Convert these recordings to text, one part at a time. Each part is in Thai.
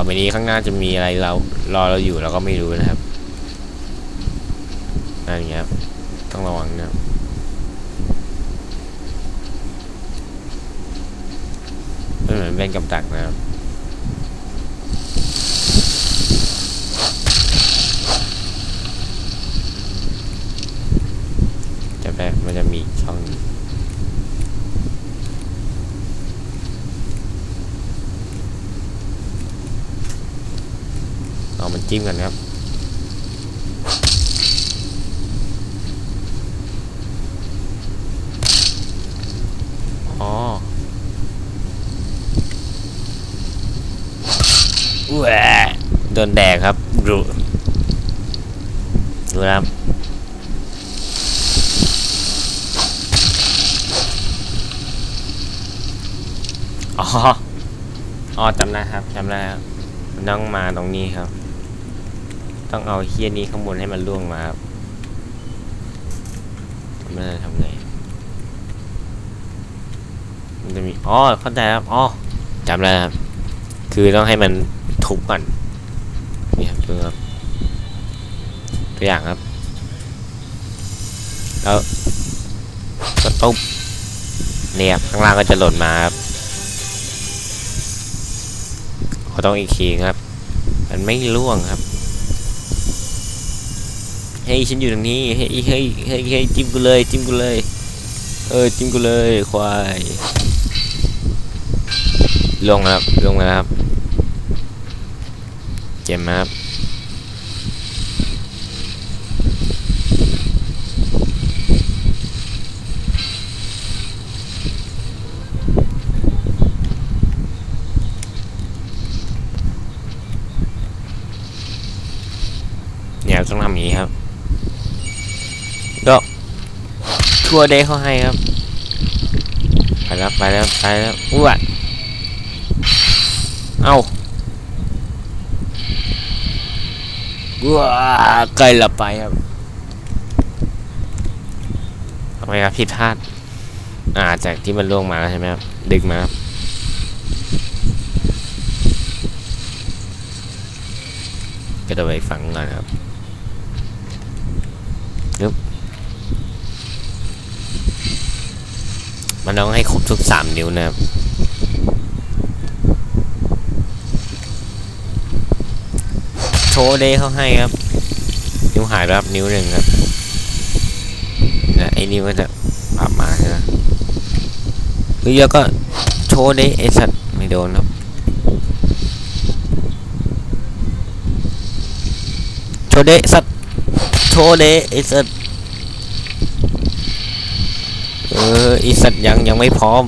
ต่อไปนี้ข้างหน้าจะมีอะไรเรารอเราอยู่เราก็ไม่รู้นะครับอย่างเงี้ยครับต้องระวังนะครับมันเหมือนเป็นกับดักนะครับ จะแบบมันจะมีช่องนี้เอามัน จิ้มกันครับ อ๋อแหวโดนแดกครับ ดูดูนะครับอ๋อ อ๋อจำได้ครับจำได้ครับมันต้องมาตรงนี้ครับ ต้องเอาเฮียนี้ข้างบนให้มันล่วงมาครับไม่ได้ทำไง มันจะมี อ๋อ เข้าใจครับ อ๋อจำได้ครับ คือต้องให้มันทุบก่อน นี่ครับดูครับ ตัวอย่างครับ แล้วก็ตุ๊บเนี่ยบข้างล่างก็จะหล่นมาครับก็ต้องอีกทีครับ มันไม่ร่วงครับ เฮ้ยฉันอยู่ตรงนี้เฮ้ยเฮ้ยเฮ้ยเฮ้ยจิ้มกูเลยจิ้มกูเลย เออจิ้มกูเลยควายลงครับลงแล้วครับเจ็บไหมครับเนี่ยต้องทำอย่างนี้ครับ ก็ ทัวร์เดย์เขาให้ครับ ไปแล้วไปแล้วไปแล้วอ้วนเอาว้าใกล้ละไปครับทำไมครับผิดพลาด อ่าจากที่มันล่วงมาใช่ไหมครับ ดึงมาครับก็จะไปฝังก่อนครับ มันต้องให้ครบทุกสามนิ้วนะครับโชว์เดย์เขาให้ครับ นิ้วหายไปครับนิ้วหนึ่งครับนะไอ้นิ้วก็จะปรับมาใช่ไหมหรือแล้วก็โชว์เดย์ไอ้สัตว์ไม่โดนครับโชว์เดะสัตว์โชว์เดะไอสัตว์เออไอสัตว์ยังยังไม่พร้อม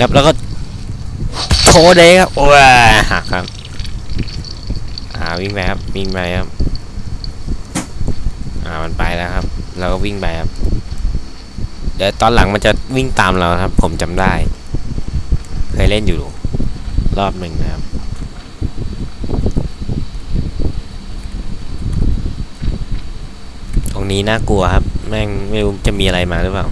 ครับแล้วก็โชว์เดะครับโอ้ยหักครับอ่าวิ่งไปครับวิ่งไปครับอ่ามันไปแล้วครับ เราก็วิ่งไปครับ เดี๋ยวตอนหลังมันจะวิ่งตามเราครับ ผมจำได้ เคยเล่นอยู่รอบหนึ่งนะครับ ต รงนี้น่ากลัวครับ แม่งไม่รู้จะมีอะไรมาหรือเปล่า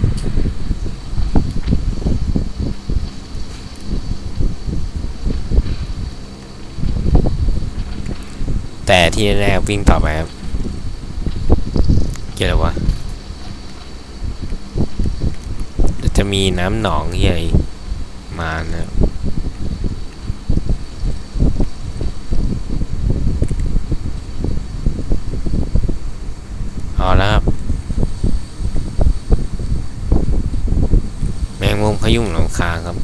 แต่ที่แรกวิ่งต่อไปครับ เกี่ยวอะไรวะจะมีน้ำหนองเฮียอะไรมานะครับ เอแล้วครับ แมงมุมขยุ่มหลังคาครับ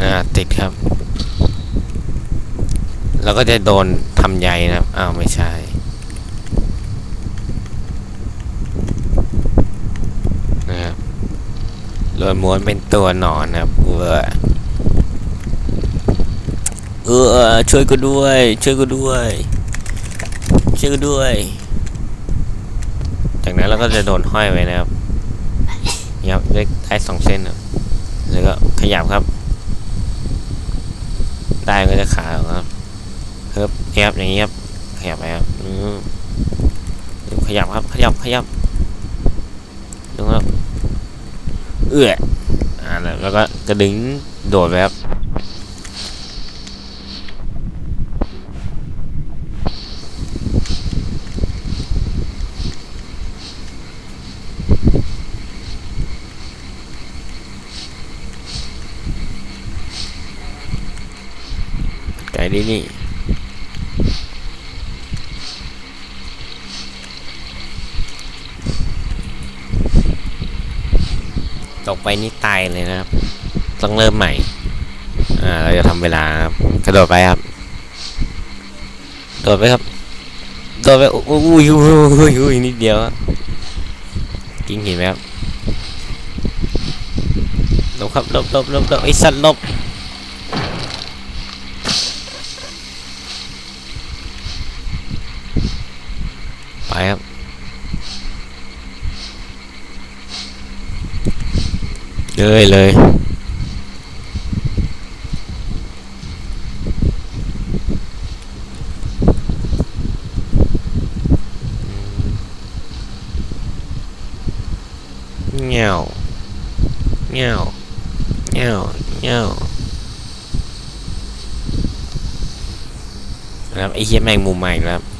อ่าติดครับ แล้วก็จะโดนทำใยนะครับ อ้าว ไม่ใช่ นะครับโดนม้วนเป็นตัวหนอนนะครับเออ เออช่วยกูด้วย ช่วยกูด้วย ช่วยกูด้วย จากนั้นเราก็จะโดนห้อยไว้นะครับนี่ครับเลขได้สองเส้นครับแล้วก็ขยับครับ ได้ก็จะขาครับเฮิบนี่ครับอย่างนี้ครับขยับไปครับอืมขยับครับ ขยับขยับดูครับเอื้ออ่าแล้วแล้วก็กระดึงโดดไปครับ ไก่นี่ตกไปนี่ตายเลยนะครับ ต้องเริ่มใหม่ อ่า เราจะทำเวลาครับกระโดดไปครับ โดดไปครับ โดดไปอุ้ยอุ้ยอุ้ยอุ้ยอุ้ยนิดเดียวกิ้งห็นไหมครับลบครับลบลบลบลบไอ้สัตว์หลบ ไปครับ เลยเลยเงี้ยวเงี้ยวเงี้ยวเงี้ยวนะครับไอ้เหี้ยแมงมุมใหม่ครับ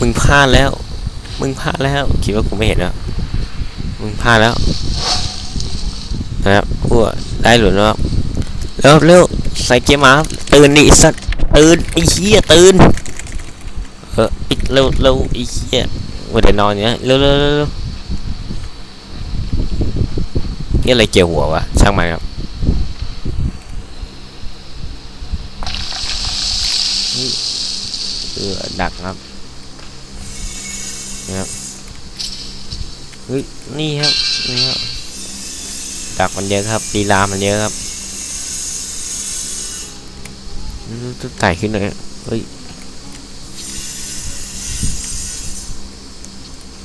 มึงพลาดแล้ว มึงพลาดแล้ว คิดว่ากูไม่เห็นแล้ว มึงพลาดแล้ว นะครับกูได้หลุดแล้วครับเร็วเร็วใส่เกียร์มาตื่นดิไอ้สัตว์ตื่นไอ้เหี้ยตื่นเออปิดเร็วเร็วไอ้เหี้ยวันเดี๋ยวนอนเนี่ยเร็วเร็วเร็วเร็วนี่อะไรเกี่ยวหัววะช่างมันครับเออดักครับ นี่ครับเฮ้ยนี่ครับนี่ครับดักมันเยอะครับลีลามันเยอะครับต้องไต่ขึ้นเลยเฮ้ย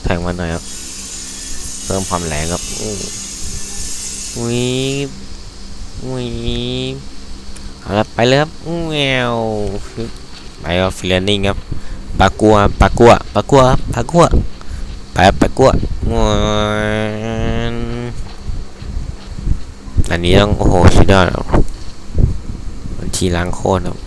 แทงมันหน่อยครับเพิ่มความแรงครับอู้วิบวิบเอาละไปเลยครับแววไปครับฟิลเลนนิ่งครับ ปลากัวปลากัวปลากัวปลากัวไปปลากัวงวนอันนี้ต้องโอ้โหสุดยอดครับบัญชีล้างโคตรครับ